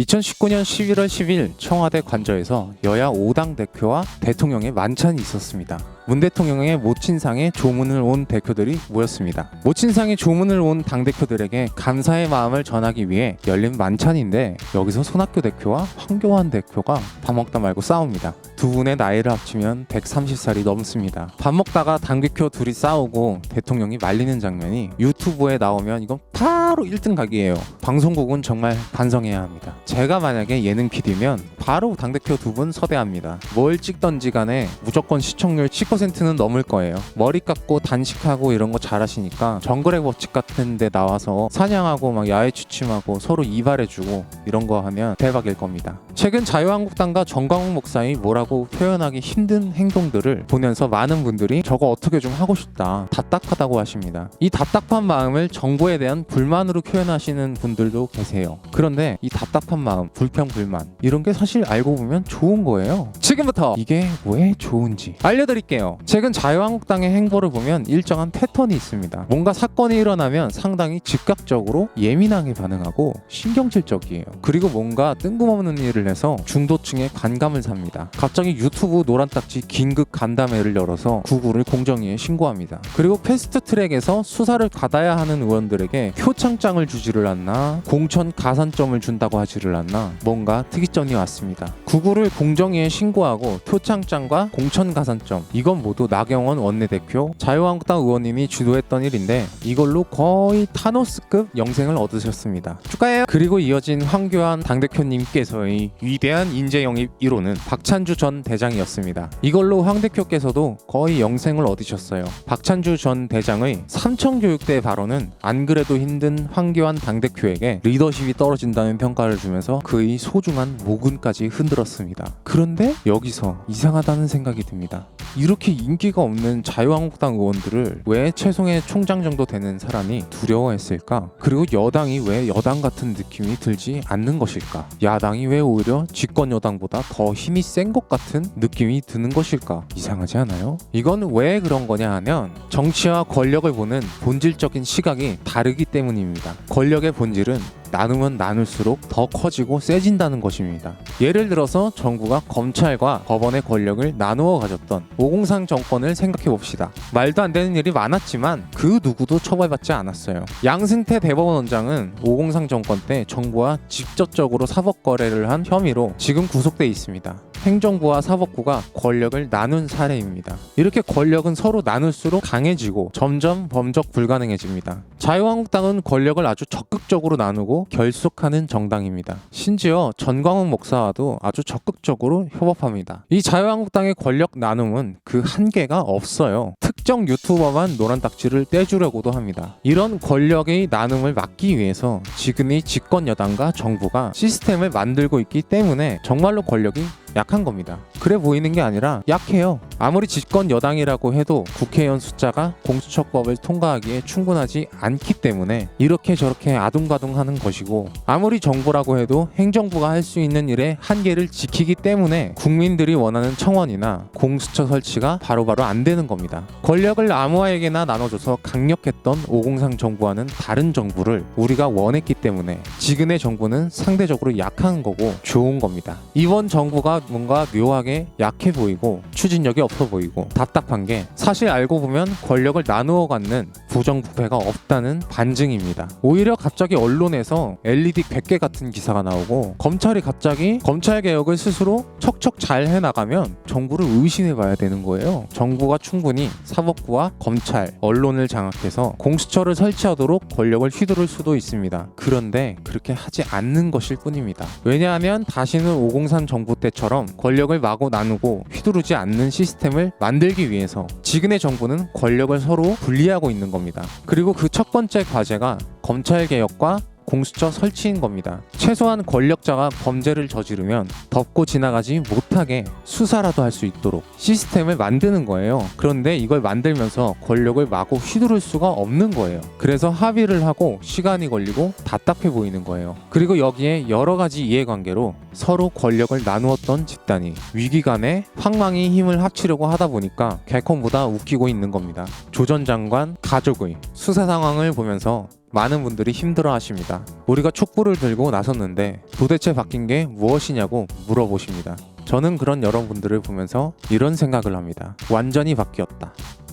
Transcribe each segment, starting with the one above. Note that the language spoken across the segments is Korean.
2019년 11월 10일 청와대 관저에서 여야 5당 대표와 대통령의 만찬이 있었습니다. 문 대통령의 모친상에 조문을 온 대표들이 모였습니다. 모친상에 조문을 온 당대표들에게 감사의 마음을 전하기 위해 열린 만찬인데 여기서 손학규 대표와 황교안 대표가 밥 먹다 말고 싸웁니다. 두 분의 나이를 합치면 130살이 넘습니다. 밥 먹다가 당대표 둘이 싸우고 대통령이 말리는 장면이 유튜브에 나오면 이건 바로 1등 각이에요. 방송국은 정말 반성해야 합니다. 제가 만약에 예능 PD면 바로 당대표 두 분 섭외합니다. 뭘 찍던지 간에 무조건 시청률 10%는 넘을 거예요. 머리 깎고 단식하고 이런 거 잘하시니까 정글의 법칙 같은 데 나와서 사냥하고 막 야외 취침하고 서로 이발해주고 이런 거 하면 대박일 겁니다. 최근 자유한국당과 정광훈 목사의 뭐라고 표현하기 힘든 행동들을 보면서 많은 분들이 저거 어떻게 좀 하고 싶다 답답하다고 하십니다. 이 답답한 마음을 정부에 대한 불만으로 표현하시는 분들도 계세요. 그런데 이 답답한 마음, 불평, 불만 이런 게 사실 알고 보면 좋은 거예요. 지금부터 이게 왜 좋은지 알려드릴게요. 최근 자유한국당의 행보를 보면 일정한 패턴이 있습니다. 뭔가 사건이 일어나면 상당히 즉각적으로 예민하게 반응하고 신경질적이에요. 그리고 뭔가 뜬금없는 일을 해서 중도층의 관감을 삽니다. 갑자기 유튜브 노란 딱지 긴급 간담회를 열어서 구글을 공정위에 신고합니다. 그리고 패스트 트랙에서 수사를 받아야 하는 의원들에게 표창장을 주지를 않나 공천 가산점을 준다고 하지를 않나 뭔가 특이점이 왔습니다. 구글을 공정위에 신고하고 표창장과 공천 가산점 이건 모두 나경원 원내대표 자유한국당 의원님이 주도했던 일인데 이걸로 거의 타노스급 영생을 얻으셨습니다. 축하해요. 그리고 이어진 황교안 당대표님께서의 위대한 인재 영입 1호는 박찬주 전 대장이었습니다. 이걸로 황 대표께서도 거의 영생을 얻으셨어요. 박찬주 전 대장의 삼청교육대 발언은 안 그래도 힘든 황교안 당대표에게 리더십이 떨어진다는 평가를 주면서 그의 소중한 모근까지 흔들었습니다. 그런데 여기서 이상하다는 생각이 듭니다. 이렇게 인기가 없는 자유한국당 의원들을 왜 최송의 총장 정도 되는 사람이 두려워했을까? 그리고 여당이 왜 여당 같은 느낌이 들지 않는 것일까? 야당이 왜 오히려 집권 여당보다 더 힘이 센 것 같은 느낌이 드는 것일까? 이상하지 않아요? 이건 왜 그런 거냐 하면 정치와 권력을 보는 본질적인 시각이 다르기 때문입니다. 권력의 본질은 나누면 나눌수록 더 커지고 세진다는 것입니다. 예를 들어서 정부가 검찰과 법원의 권력을 나누어 가졌던 503 정권을 생각해 봅시다. 말도 안 되는 일이 많았지만 그 누구도 처벌받지 않았어요. 양승태 대법원 원장은 503 정권 때 정부와 직접적으로 사법 거래를 한 혐의로 지금 구속돼 있습니다. 행정부와 사법부가 권력을 나눈 사례입니다. 이렇게 권력은 서로 나눌수록 강해지고 점점 범적 불가능해집니다. 자유한국당은 권력을 아주 적극적으로 나누고 결속하는 정당입니다. 심지어 전광훈 목사와도 아주 적극적으로 협업합니다. 이 자유한국당의 권력 나눔은 그 한계가 없어요. 특정 유튜버만 노란 딱지를 떼주려고도 합니다. 이런 권력의 나눔을 막기 위해서 지금의 집권 여당과 정부가 시스템을 만들고 있기 때문에 정말로 권력이 약한 겁니다. 그래 보이는 게 아니라 약해요. 아무리 집권 여당이라고 해도 국회의원 숫자가 공수처법을 통과하기에 충분하지 않기 때문에 이렇게 저렇게 아둥바둥하는 것이고 아무리 정부라고 해도 행정부가 할 수 있는 일의 한계를 지키기 때문에 국민들이 원하는 청원이나 공수처 설치가 바로바로 안 되는 겁니다. 권력을 아무에게나 나눠줘서 강력했던 503 정부와는 다른 정부를 우리가 원했기 때문에 지금의 정부는 상대적으로 약한 거고 좋은 겁니다. 이번 정부가 뭔가 묘하게 약해 보이고 추진력이 없어 보이고 답답한 게 사실 알고 보면 권력을 나누어 갖는 부정부패가 없다는 반증입니다. 오히려 갑자기 언론에서 LED 100개 같은 기사가 나오고 검찰이 갑자기 검찰 개혁을 스스로 척척 잘 해나가면 정부를 의심해 봐야 되는 거예요. 정부가 충분히 사법부와 검찰, 언론을 장악해서 공수처를 설치하도록 권력을 휘두를 수도 있습니다. 그런데 그렇게 하지 않는 것일 뿐입니다. 왜냐하면 다시는 503 정부 때 처럼 권력을 마구 나누고 휘두르지 않는 시스템을 만들기 위해서 지금의 정부는 권력을 서로 분리하고 있는 겁니다. 그리고 그 첫 번째 과제가 검찰 개혁과 공수처 설치인 겁니다. 최소한 권력자가 범죄를 저지르면 덮고 지나가지 못하게 수사라도 할 수 있도록 시스템을 만드는 거예요. 그런데 이걸 만들면서 권력을 마구 휘두를 수가 없는 거예요. 그래서 합의를 하고 시간이 걸리고 답답해 보이는 거예요. 그리고 여기에 여러 가지 이해관계로 서로 권력을 나누었던 집단이 위기감에 황망히 힘을 합치려고 하다 보니까 개콘보다 웃기고 있는 겁니다. 조전 장관 가족의 수사 상황을 보면서 많은 분들이 힘들어 하십니다. 우리가 촛불을 들고 나섰는데 도대체 바뀐 게 무엇이냐고 물어보십니다. 저는 그런 여러분들을 보면서 이런 생각을 합니다. 완전히 바뀌었다.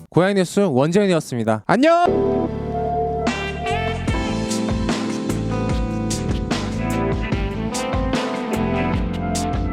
고양이 뉴스 원재현이었습니다. 안녕!